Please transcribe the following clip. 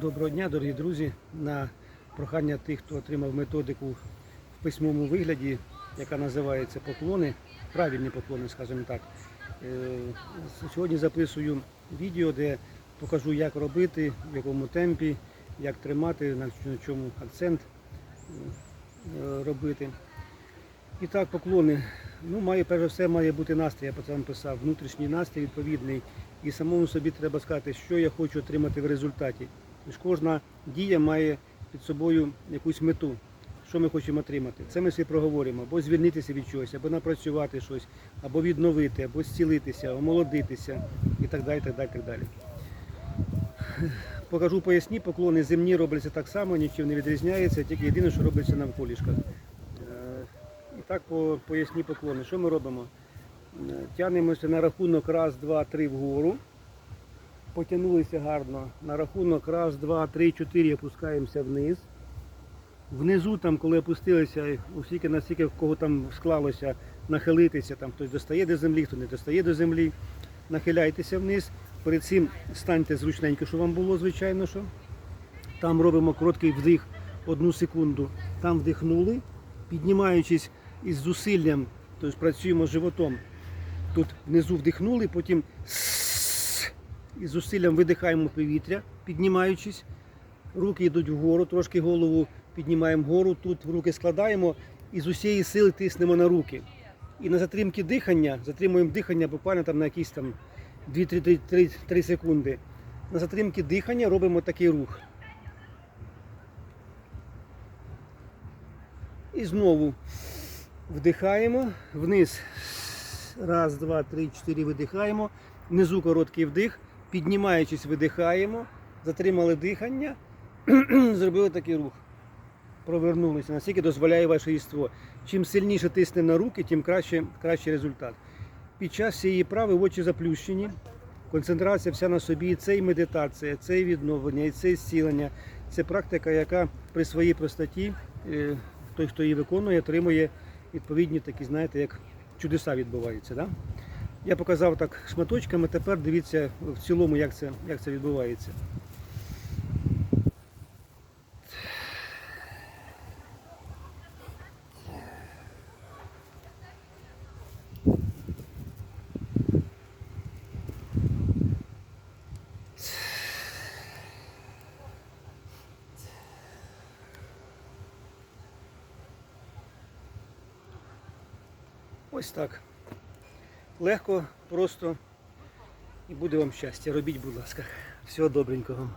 Доброго дня, дорогі друзі. На прохання тих, хто отримав методику в письмовому вигляді, яка називається поклони, правильні поклони, скажімо так. Е, Сьогодні записую відео, де покажу, як робити, в якому темпі, як тримати, на чому акцент е, робити. І так, поклони. Ну, має, перш за все, має бути настрій, я вам писав, внутрішній настрій відповідний. І самому собі треба сказати, що я хочу отримати в результаті. Тож кожна дія має під собою якусь мету, що ми хочемо отримати. Це ми всі проговоримо, або звільнитися від чогось, або напрацювати щось, або відновити, або зцілитися, омолодитися і так далі. так далі, так далі. Покажу поясні, поклони земні робляться так само, нічим не відрізняється, тільки єдине, що робиться навколішках. Е, І так по поясні поклони. Що ми робимо? Е, Тягнемося на рахунок раз, два, три вгору. Потягнулися гарно. На рахунок раз, два, три, чотири опускаємося вниз. Внизу, там, коли опустилися, оскільки настільки в кого там склалося нахилитися, там хтось достає до землі, хто не достає до землі. Нахиляйтеся вниз. Перед цим станьте зручненько, що вам було, звичайно. що. Там робимо короткий вдих одну секунду. Там вдихнули, піднімаючись із зусиллям, тобто працюємо животом. Тут внизу вдихнули, потім із зусиллям видихаємо повітря, піднімаючись. Руки йдуть вгору, трошки голову піднімаємо вгору, тут руки складаємо і з усієї сили тиснемо на руки. І на затримки дихання, затримуємо дихання буквально там на якісь там 2-3 секунди. На затримки дихання робимо такий рух. І знову вдихаємо, вниз. Раз, два, три, чотири видихаємо. Внизу короткий вдих, піднімаючись, видихаємо, затримали дихання, зробили такий рух. Провернулися, наскільки дозволяє ваше єство. Чим сильніше тисне на руки, тим краще, кращий результат. Під час цієї прави очі заплющені, концентрація вся на собі, це і медитація, це і відновлення, і це і зцілення. Це практика, яка при своїй простоті, е, той, хто її виконує, отримує відповідні такі, знаєте, як чудеса відбуваються. Да? Я показав так шматочками, тепер дивіться в цілому, як це, як це відбувається. Ось так. Легко, просто і буде вам щастя. Робіть, будь ласка. Всього добренького.